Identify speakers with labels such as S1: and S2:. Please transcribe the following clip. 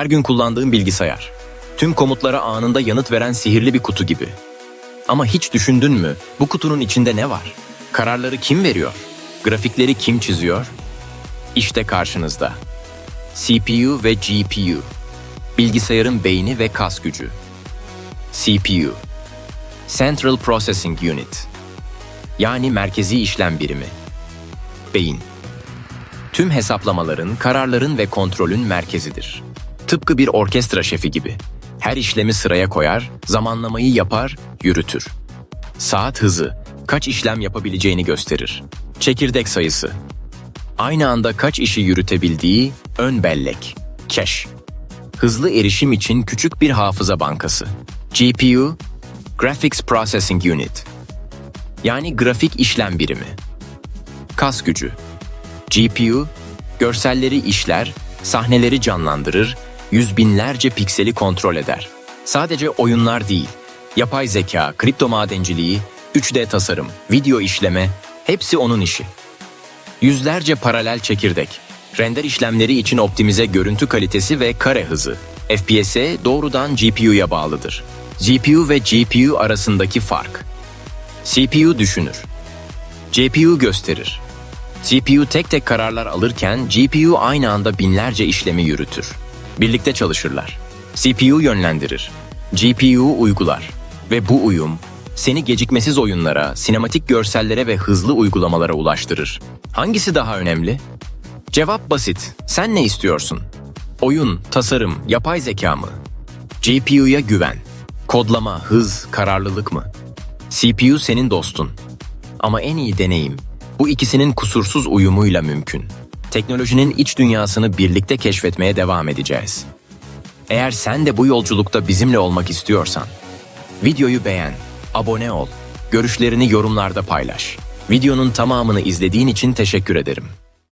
S1: Her gün kullandığın bilgisayar. Tüm komutlara anında yanıt veren sihirli bir kutu gibi. Ama hiç düşündün mü bu kutunun içinde ne var? Kararları kim veriyor? Grafikleri kim çiziyor? İşte karşınızda. CPU ve GPU. Bilgisayarın beyni ve kas gücü. CPU. Central Processing Unit. Yani merkezi işlem birimi. Beyin. Tüm hesaplamaların, kararların ve kontrolün merkezidir. Tıpkı bir orkestra şefi gibi. Her işlemi sıraya koyar, zamanlamayı yapar, yürütür. Saat hızı, kaç işlem yapabileceğini gösterir. Çekirdek sayısı, aynı anda kaç işi yürütebildiği ön bellek, cache. Hızlı erişim için küçük bir hafıza bankası. GPU, Graphics Processing Unit. Yani grafik işlem birimi. Kas gücü. GPU, görselleri işler, sahneleri canlandırır, yüz binlerce pikseli kontrol eder. Sadece oyunlar değil, yapay zeka, kripto madenciliği, 3D tasarım, video işleme, hepsi onun işi. Yüzlerce paralel çekirdek, render işlemleri için optimize görüntü kalitesi ve kare hızı, FPS'e doğrudan GPU'ya bağlıdır. GPU ve GPU arasındaki fark. CPU düşünür. GPU gösterir. CPU tek tek kararlar alırken GPU aynı anda binlerce işlemi yürütür. Birlikte çalışırlar. CPU yönlendirir. GPU uygular. Ve bu uyum seni gecikmesiz oyunlara, sinematik görsellere ve hızlı uygulamalara ulaştırır. Hangisi daha önemli? Cevap basit. Sen ne istiyorsun? Oyun, tasarım, yapay zeka mı? GPU'ya güven. Kodlama, hız, kararlılık mı? CPU senin dostun. Ama en iyi deneyim bu ikisinin kusursuz uyumuyla mümkün. Teknolojinin iç dünyasını birlikte keşfetmeye devam edeceğiz. Eğer sen de bu yolculukta bizimle olmak istiyorsan, videoyu beğen, abone ol, görüşlerini yorumlarda paylaş. Videonun tamamını izlediğin için teşekkür ederim.